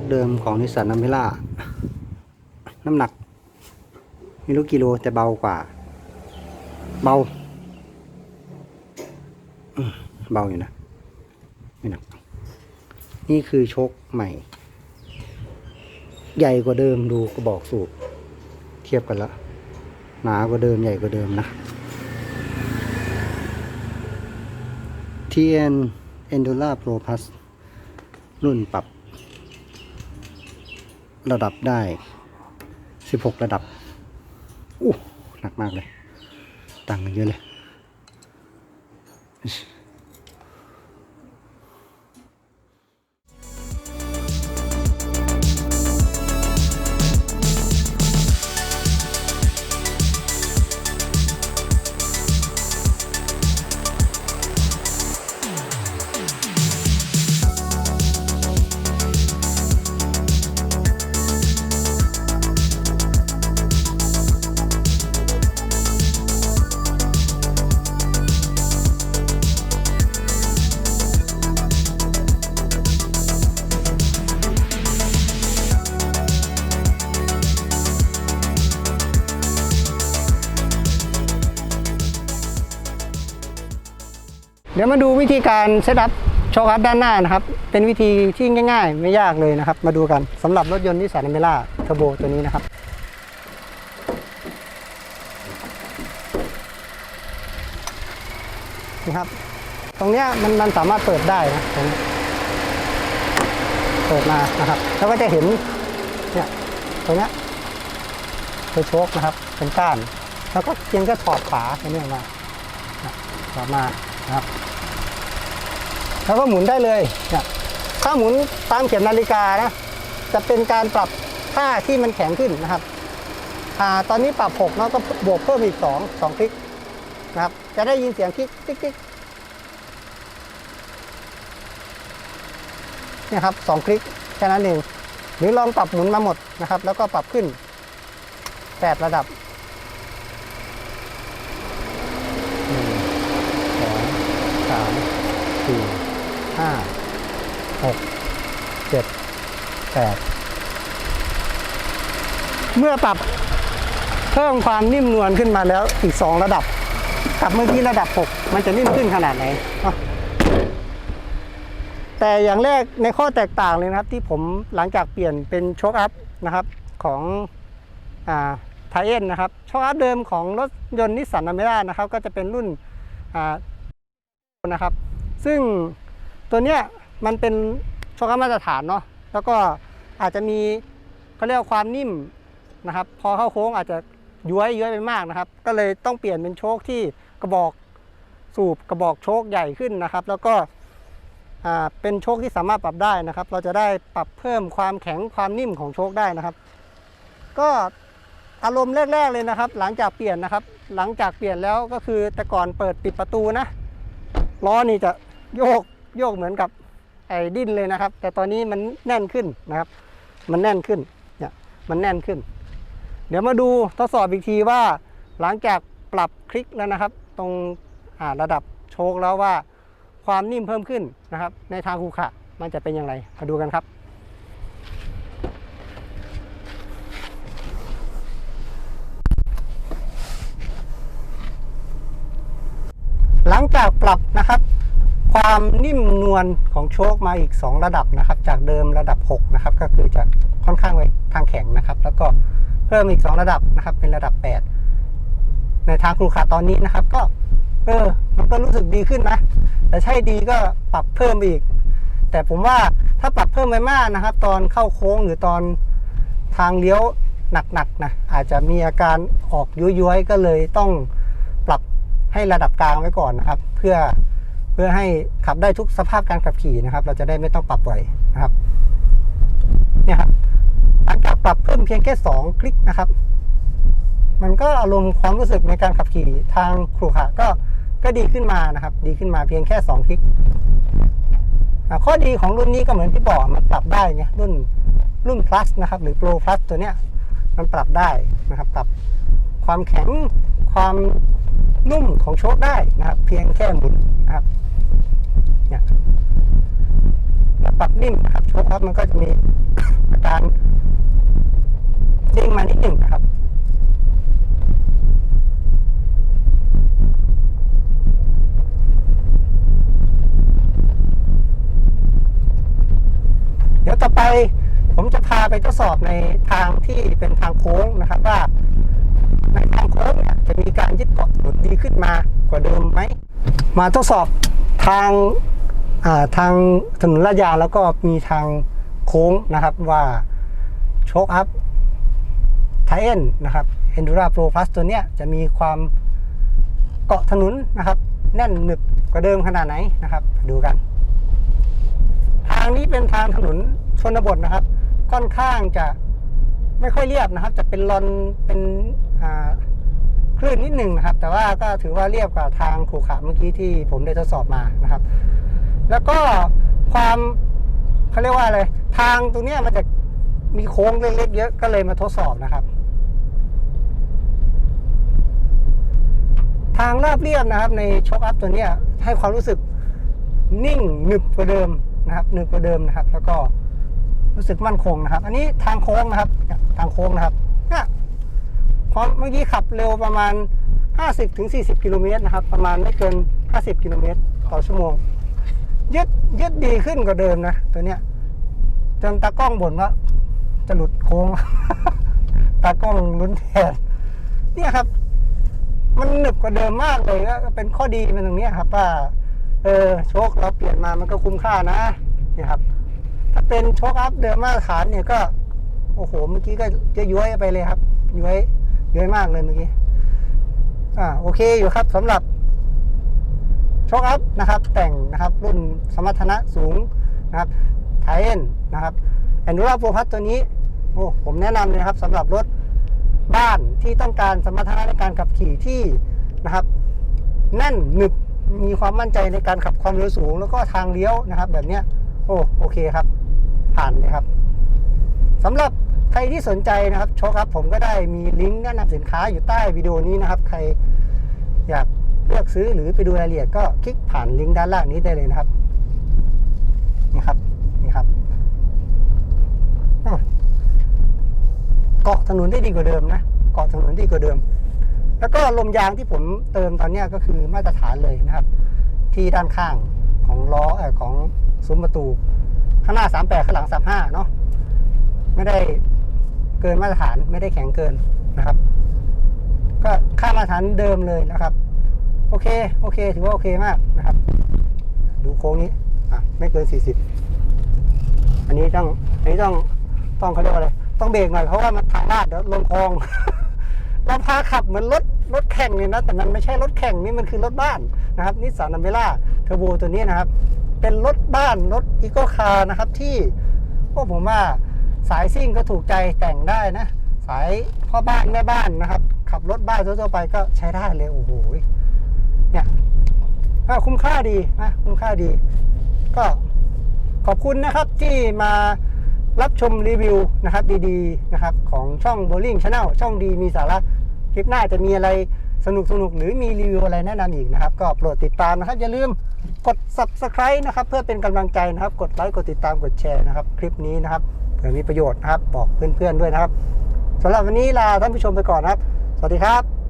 คเดิมของนิสสันนัมเพล่า น้ำหนัก ไม่รู้กิโลแต่เบากว่า เบา เบาอยู่นะ ไม่หนัก นี่คือโชคใหม่ ใหญ่กว่าเดิมดูกระบอกสูบ เทียบกันแล้วหนากว่าเดิมใหญ่กว่าเดิมนะ TN Endura Pro Plus รุ่นปรับ ระดับได้ 16 ระดับอู้หนักมากเลย ต่างกันเยอะเลย ดี๋ยวมาดูวิธีการเซตอัพโชคอัพด้านหน้านะครับ เป็นวิธีที่ง่าย ๆ ไม่ยากเลยนะครับ มาดูกันสำหรับรถยนต์นิสสันเมร่าเทอร์โบตัวนี้นะครับนี่ครับ ตรงเนี้ยมันมันสามารถเปิดได้นะตรงนี้เปิดมานะครับ แล้วก็จะเห็นเนี่ยตรงเนี้ยคือโชคนะครับ เป็นก้าน แล้วก็เพียงแค่ถอดฝาตัวนี้ออกมาถอดมานะครับ แล้วก็หมุนได้เลยเนี่ยถ้าหมุนตามเข็มนาฬิกานะ จะเป็นการปรับท่าที่มันแข็งขึ้นนะครับอ่าตอนนี้ปรับ6แล้วก็บวกเพิ่มอีก2 2คลิกนะครับ จะได้ยินเสียงคลิกติ๊กติ๊กเนี่ยครับสองคลิกแค่นั้นเองหรือลองปรับหมุนมาหมดนะครับ แล้วก็ปรับขึ้น8ระดับหนึ่งสองสาม ห้าหกเจ็ดแปดเมื่อปรับเพิ่มความนิ่มนวลขึ้นมาแล้วอีก 2 ระดับกับเมื่อกี้ระดับ 6 มันจะนิ่มขึ้นขนาดไหน แต่อย่างแรกในข้อแตกต่างเลยนะครับ ที่ผมหลังจากเปลี่ยนเป็นโชคอัพนะครับของไทเอ็นนะครับโชคอัพเดิมของรถยนต์นิสสันอเมร่านะครับ ก็จะเป็นรุ่นนะครับ ซึ่ง ตัวเนี้ยมันเป็นโชคอัพมาตรฐานเนาะแล้วก็อาจจะมีเขาเรียกว่าความนิ่มนะครับ พอเข้าโค้งอาจจะย้วยย้วยไปมากนะครับ ก็เลยต้องเปลี่ยนเป็นโชคที่กระบอกสูบกระบอกโชคใหญ่ขึ้นนะครับ แล้วก็อ่าเป็นโชคที่สามารถปรับได้นะครับ เราจะได้ปรับเพิ่มความแข็งความนิ่มของโชคได้นะครับ ก็อารมณ์แรก ๆเลยนะครับ หลังจากเปลี่ยนนะครับ หลังจากเปลี่ยนแล้วก็คือแต่ก่อนเปิดปิดประตูนะล้อนี่จะโยก โยกเหมือนกับไอ้ดิ้นเลยนะครับ แต่ตอนนี้มันแน่นขึ้นนะครับ มันแน่นขึ้นเนี่ยมันแน่นขึ้น เดี๋ยวมาดูทดสอบอีกทีว่า หลังจากปรับคลิกแล้วนะครับ ตรงระดับโชคแล้วว่าความนิ่มเพิ่มขึ้นนะครับ ในทางคูขะมันจะเป็นอย่างไรมาดูกันครับหลังจากปรับนะครับ ความนิ่มนวลของโชคมาอีก 2 ระดับนะครับ จากเดิมระดับ 6 นะครับ ก็คือจะค่อนข้างไปทางแข็งนะครับ แล้วก็เพิ่มอีก 2 ระดับนะครับ เป็นระดับ 8 ในทางครูขาตอนนี้นะครับ ก็ เออ มันก็รู้สึกดีขึ้นนะ แต่ใช่ดีก็ปรับเพิ่มอีก แต่ผมว่าถ้าปรับเพิ่มไปมากนะครับ ตอนเข้าโค้งหรือตอนทางเลี้ยวหนักๆนะอาจจะมีอาการออกย้วยๆก็เลยต้องปรับให้ระดับกลางไว้ก่อนนะครับ เพื่อ เพื่อให้ขับได้ทุกสภาพการขับขี่นะครับ เราจะได้ไม่ต้องปรับบ่อยนะครับเนี่ยครับหลังจากปรับเพิ่มเพียงแค่2คลิกนะครับ มันก็อารมณ์ความรู้สึกในการขับขี่ทางครูขาก็ก็ดีขึ้นมานะครับ ดีขึ้นมาเพียงแค่2คลิกข้อดีของรุ่นนี้ก็เหมือนที่บอกมันปรับได้ไงรุ่นรุ่น plus นะครับ หรือ pro plus ตัวเนี้ยมันปรับได้นะครับ ปรับความแข็งความนุ่มของโชคได้นะครับ เพียงแค่หมุน นะครับเนี่ยแล้วปรับนิ่มนะครับโชคครับมันก็จะมีอาการเด้งมานิดหนึ่งนะครับเดี๋ยวต่อไปผมจะพาไปทดสอบในทางที่เป็นทางโค้งนะครับว่า ในทางโค้งเนี่ยจะมีการยึดเกาะถนนดีขึ้นมากว่าเดิมไหม มาทดสอบทางทางถนนลาดยางแล้วก็มีทางโค้งนะครับว่าโชคอัพไทเอ็นนะครับ Endura Pro Plus ตัวเนี้ยจะมีความเกาะถนนนะครับ แน่นหนึบกว่าเดิมขนาดไหนนะครับดูกัน ทางนี้เป็นทางถนนชนบทนะครับ ค่อนข้างจะไม่ค่อยเรียบนะครับ จะเป็นลอนเป็นอ่า คลื่นนิดหนึ่งนะครับ แต่ว่าก็ถือว่าเรียบกว่าทางขรุขระเมื่อกี้ที่ผมได้ทดสอบมานะครับ แล้วก็ความเขาเรียกว่าอะไรทางตรงนี้มันจะมีโค้งเล็กๆเยอะก็เลยมาทดสอบนะครับ ทางราบเรียบนะครับ ในช็อคอัพตัวนี้ให้ความรู้สึกนิ่งหนึบกว่าเดิมนะครับหนึบกว่าเดิมนะครับ แล้วก็รู้สึกมั่นคงนะครับ อันนี้ทางโค้งนะครับ ทางโค้งนะครับ เนี่ยพอเมื่อกี้ขับเร็วประมาณ 50ถึง40 กิโลเมตรนะครับ ประมาณไม่เกิน 50 กิโลเมตรต่อชั่วโมง ยึดยึดดีขึ้นกว่าเดิมนะ ตัวเนี้ยจนตากล้องบ่นว่าจะหลุดโค้ง ตากล้องลุ้นแทนเนี่ยครับ มันหนึบกว่าเดิมมากเลยก็เป็นข้อดีมันตรงเนี้ยครับ ว่า เออโชคเราเปลี่ยนมามันก็คุ้มค่านะเนี่ยครับ ถ้าเป็นโชคอัพเดิมมาตรฐานเนี่ยก็ โอ้โห เมื่อกี้ก็จะย้วยไปเลยครับย้วย เย้วยมากเลยเมื่อกี้ อ่าโอเคอยู่ครับสำหรับโชคอัพนะครับ แต่งนะครับรุ่นสมรรถนะสูงนะครับไทเอ็นนะครับแอนดูราโปรพัทตัวนี้โอ้ผมแนะนำเลยนะครับสำหรับรถบ้านที่ต้องการสมรรถนะในการขับขี่ที่นะครับ แน่นหนึบมีความมั่นใจในการขับความเร็วสูง แล้วก็ทางเลี้ยวนะครับ แบบเนี้ยโอ้โอเคครับ ผ่านเลยครับสำหรับ ใครที่สนใจนะครับโชคครับผมก็ได้มีลิงก์แนะนำสินค้าอยู่ใต้วิดีโอนี้นะครับ ใครอยากเลือกซื้อหรือไปดูรายละเอียดก็คลิกผ่านลิงก์ด้านล่างนี้ได้เลยนะครับนี่ครับนี่ครับเกาะถนนได้ดีกว่าเดิมนะเกาะถนนดีกว่าเดิม แล้วก็ลมยางที่ผมเติมตอนนี้ก็คือมาตรฐานเลยนะครับ ที่ด้านข้างของล้อเออของซุ้มประตู ข้างหน้า 38 ข้างหลัง 35 เนาะไม่ได้ เกินมาตรฐานไม่ได้แข็งเกินนะครับ ก็ค่ามาตรฐานเดิมเลยนะครับ โอเคโอเค ถือว่าโอเคมากนะครับ ดูโค้งนี้อะไม่เกิน 40 อันนี้ต้องอันนี้ต้องต้องเขาเรียกว่าอะไรต้องเบรกหน่อยเพราะว่ามันทางลาดเดี๋ยวลงคลองเราพาขับเหมือนรถรถแข่งเลยนะ แต่มันไม่ใช่รถแข่งนี่มันคือรถบ้านนะครับนิสสันอเมร่าเทอร์โบตัวนี้นะครับ เป็นรถบ้านรถอีโกคาร์นะครับที่พวกผมว่า สายซิ่งก็ถูกใจแต่งได้นะ สายพ่อบ้านแม่บ้านนะครับ ขับรถบ้านทั่วๆไปก็ใช้ได้เลยโอ้โหเนี่ยก็คุ้มค่าดีนะคุ้มค่าดี ก็ขอบคุณนะครับที่มารับชมรีวิวนะครับดีๆนะครับของช่อง Bowling Channel ช่องดีมีสาระคลิปหน้าจะมีอะไรสนุกสนุกหรือมีรีวิวอะไรแนะนำอีกนะครับ ก็โปรดติดตามนะครับ อย่าลืมกด subscribe นะครับ เพื่อเป็นกำลังใจนะครับ กดไลค์กดติดตามกดแชร์นะครับ คลิปนี้นะครับ ผื่อมีประโยชน์นะครับบอกเพื่อนๆด้วยนะครับสำหรับวันนี้ลาท่านผู้ชมไปก่อนครับ สวัสดีครับ